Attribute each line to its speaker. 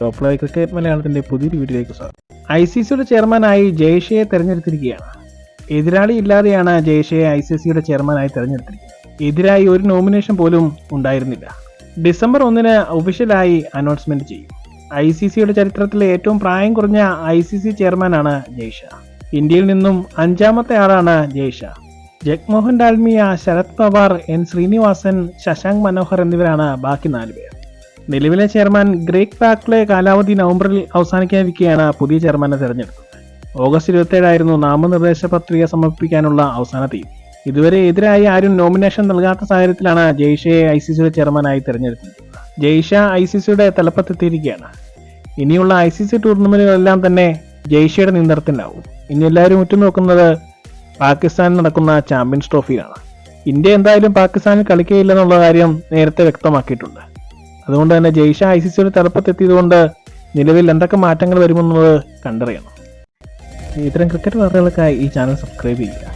Speaker 1: Top live cricket മലയാളത്തിന്റെ പുതിയൊരു വീഡിയോയിലേക്ക് സ്വാഗതം. ഐ സി സിയുടെ ചെയർമാനായി ജയ്ഷയെ തെരഞ്ഞെടുത്തിരിക്കുകയാണ്. എതിരാളി ഇല്ലാതെയാണ് ജയ്ഷയെ ഐ സി സിയുടെ ചെയർമാനായി തെരഞ്ഞെടുത്തിരിക്കുന്നത്. എതിരായി ഒരു നോമിനേഷൻ പോലും ഉണ്ടായിരുന്നില്ല. ഡിസംബർ ഒന്നിന് ഒഫീഷ്യലായി അനൗൺസ്മെന്റ് ചെയ്യും. ഐ സി സിയുടെ ചരിത്രത്തിലെ ഏറ്റവും പ്രായം കുറഞ്ഞ ഐ സി സി ചെയർമാനാണ് ജയ്ഷ. ഇന്ത്യയിൽ നിന്നും അഞ്ചാമത്തെ ആളാണ് ജയ്ഷ. ജഗ്മോഹൻ ഡാൽമിയ ശരത് പവാർ എൻ ശ്രീനിവാസൻ ശശാങ്ക് മനോഹർ എന്നിവരാണ് ബാക്കി നാല് പേർ നിലവിലെ ചെയർമാൻ ഗ്രേക്ക് പാക്ലെ കാലാവധി നവംബറിൽ അവസാനിക്കാനിരിക്കെയാണ് പുതിയ ചെയർമാനെ തെരഞ്ഞെടുത്തത്. ഓഗസ്റ്റ് ഇരുപത്തിയേഴായിരുന്നു നാമനിർദ്ദേശ പത്രിക സമർപ്പിക്കാനുള്ള അവസാന തീയതി. ഇതുവരെ എതിരായി ആരും നോമിനേഷൻ നൽകാത്ത സാഹചര്യത്തിലാണ് ജയ്ഷയെ ഐ സി സിയുടെ ചെയർമാനായി തെരഞ്ഞെടുത്തത്. ജയ്ഷ ഐ സി സിയുടെ തലപ്പത്തെത്തിയിരിക്കുകയാണ് ഇനിയുള്ള ഐ സി സി ടൂർണമെന്റുകളെല്ലാം തന്നെ ജയ്ഷയുടെ നിയന്ത്രണത്തിലാവും ഇനി എല്ലാവരും ഉറ്റുനോക്കുന്നത് പാകിസ്ഥാനിൽ നടക്കുന്ന ചാമ്പ്യൻസ് ട്രോഫിയിലാണ്. ഇന്ത്യ എന്തായാലും പാകിസ്ഥാനിൽ കളിക്കുകയില്ലെന്നുള്ള കാര്യം നേരത്തെ വ്യക്തമാക്കിയിട്ടുണ്ട്. അതുകൊണ്ട് തന്നെ ജയ്ഷ ഐ സി സിയുടെ തലപ്പത്തെത്തിയതുകൊണ്ട് നിലവിൽ എന്തൊക്കെ മാറ്റങ്ങൾ വരുമെന്നുള്ളത് കണ്ടറിയണം. ഇത്തരം ക്രിക്കറ്റ് വാർത്തകൾക്കായി ഈ ചാനൽ സബ്സ്ക്രൈബ് ചെയ്യുക.